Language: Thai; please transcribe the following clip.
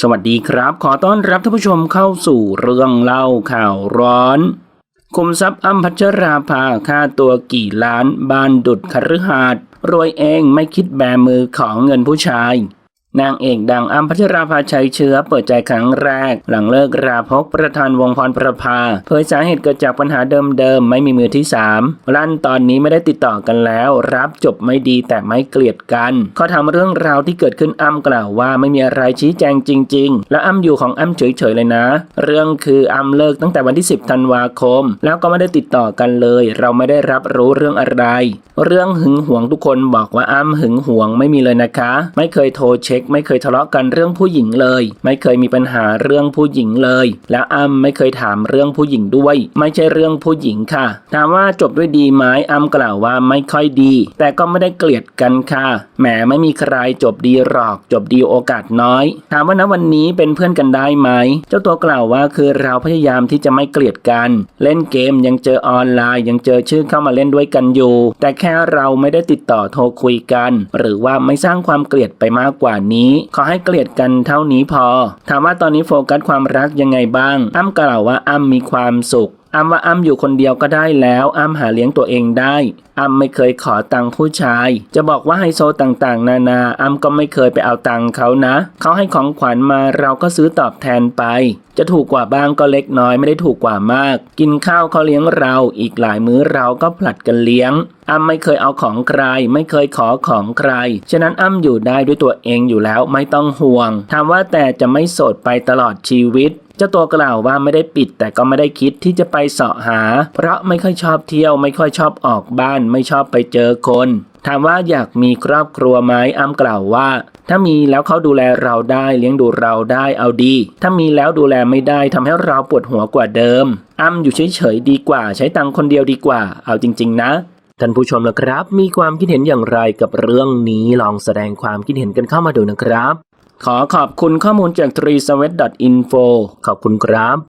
สวัสดีครับ ขอต้อนรับท่านผู้ชมเข้าสู่เรื่องเล่าข่าวร้อนคุมทรัพย์อัมพัชราภาค่าตัวกี่ล้าน บานดุดคฤหาสน์รวยเองไม่คิดแบมือของเงินผู้ชาย นางเอกดังอัมพัชราภาชัยเชื้อเปิดใจครั้งแรก หลังเลิกราพกประธานวงพรประภา เผยสาเหตุเกิดจากปัญหาเดิมๆ ไม่มีมือที่สามลั่นตอนนี้ไม่ได้ติดต่อกันแล้ว รับจบไม่ดีแต่ไม่เกลียดกันเขาทำเรื่องราวที่เกิดขึ้นอ้ำกล่าวว่าไม่มีอะไรชี้แจงจริง ๆ และอ้ำอยู่ของอ้ำเฉยๆเลยนะ เรื่องคืออ้ำเลิกตั้งแต่วันที่ 10ธันวาคม แล้วก็ไม่ได้ติดต่อกันเลย เราไม่ได้รับรู้เรื่องอะไร เรื่องหึงหวงทุกคนบอกว่าอ้ำหึงหวงไม่มีเลยนะคะ ไม่เคยโทรเช็คไม่เคยทะเลาะกันเรื่องผู้หญิงเลย ไม่เคยมีปัญหาเรื่องผู้หญิงเลย แล้วอ้ำไม่เคยถามเรื่องผู้หญิงด้วย ไม่ใช่เรื่องผู้หญิงค่ะ ถามว่าจบด้วยดีไหมอ้ำกล่าวว่าไม่ค่อยดี แต่ก็ไม่ได้เกลียดกันค่ะแหมไม่มีใครจบดีหรอก จบดีโอกาสน้อย ถามว่าณวันนี้เป็นเพื่อนกันได้ไหมเจ้าตัวกล่าวว่าคือเราพยายามที่จะไม่เกลียดกัน เล่นเกมยังเจอออนไลน์ยังเจอชื่อเข้ามาเล่นด้วยกันอยู่ แต่แค่เราไม่ได้ติดต่อโทรคุยกัน หรือว่าไม่สร้างความเกลียดไปมากกว่านี้ ขอให้เกลียดกันเท่านี้พอ ถามว่าตอนนี้โฟกัสความรักยังไงบ้าง อ้ำกล่าวว่าอ้ำมีความสุข อ้ำว่าอ้ำอยู่คนเดียวก็ได้แล้วอ้ำหาเลี้ยงตัวเองได้อ้ำไม่เคยขอตังค์ผู้ชาย จะบอกว่าไฮโซต่างๆ นานาอ้ำก็ไม่เคยไปเอาตังค์เขานะ เขาให้ของขวัญมาเราก็ซื้อตอบแทนไป จะถูกกว่าบ้างก็เล็กน้อยไม่ได้ถูกกว่ามาก กินข้าวเขาเลี้ยงเรา อีกหลายมื้อเราก็ผลัดกันเลี้ยงอ้ำไม่เคยเอาของใคร ไม่เคยขอของใคร ฉะนั้นอ้ำอยู่ได้ด้วยตัวเองอยู่แล้วไม่ต้องห่วงถามว่าแต่จะไม่โสดไปตลอดชีวิต เจ้าตัวกล่าวว่าไม่ได้ปิดแต่ก็ไม่ได้คิดที่จะไปเสาะหา เพราะไม่ค่อยชอบเที่ยวไม่ค่อยชอบออกบ้าน ไม่ชอบไปเจอคน ถามว่าอยากมีครอบครัวไหมอ้ำกล่าวว่า ถ้ามีแล้วเขาดูแลเราได้เลี้ยงดูเราได้เอาดี ถ้ามีแล้วดูแลไม่ได้ทำให้เราปวดหัวกว่าเดิม อ้ำอยู่เฉยๆดีกว่า ใช้ตังคนเดียวดีกว่า เอาจริง ๆ นะท่านผู้ชมละครับ มีความคิดเห็นอย่างไรกับเรื่องนี้ลองแสดงความคิดเห็นกันเข้ามาดูนะครับ ขอขอบคุณข้อมูลจาก t r e e s w e t i n f o ขอบคุณครับ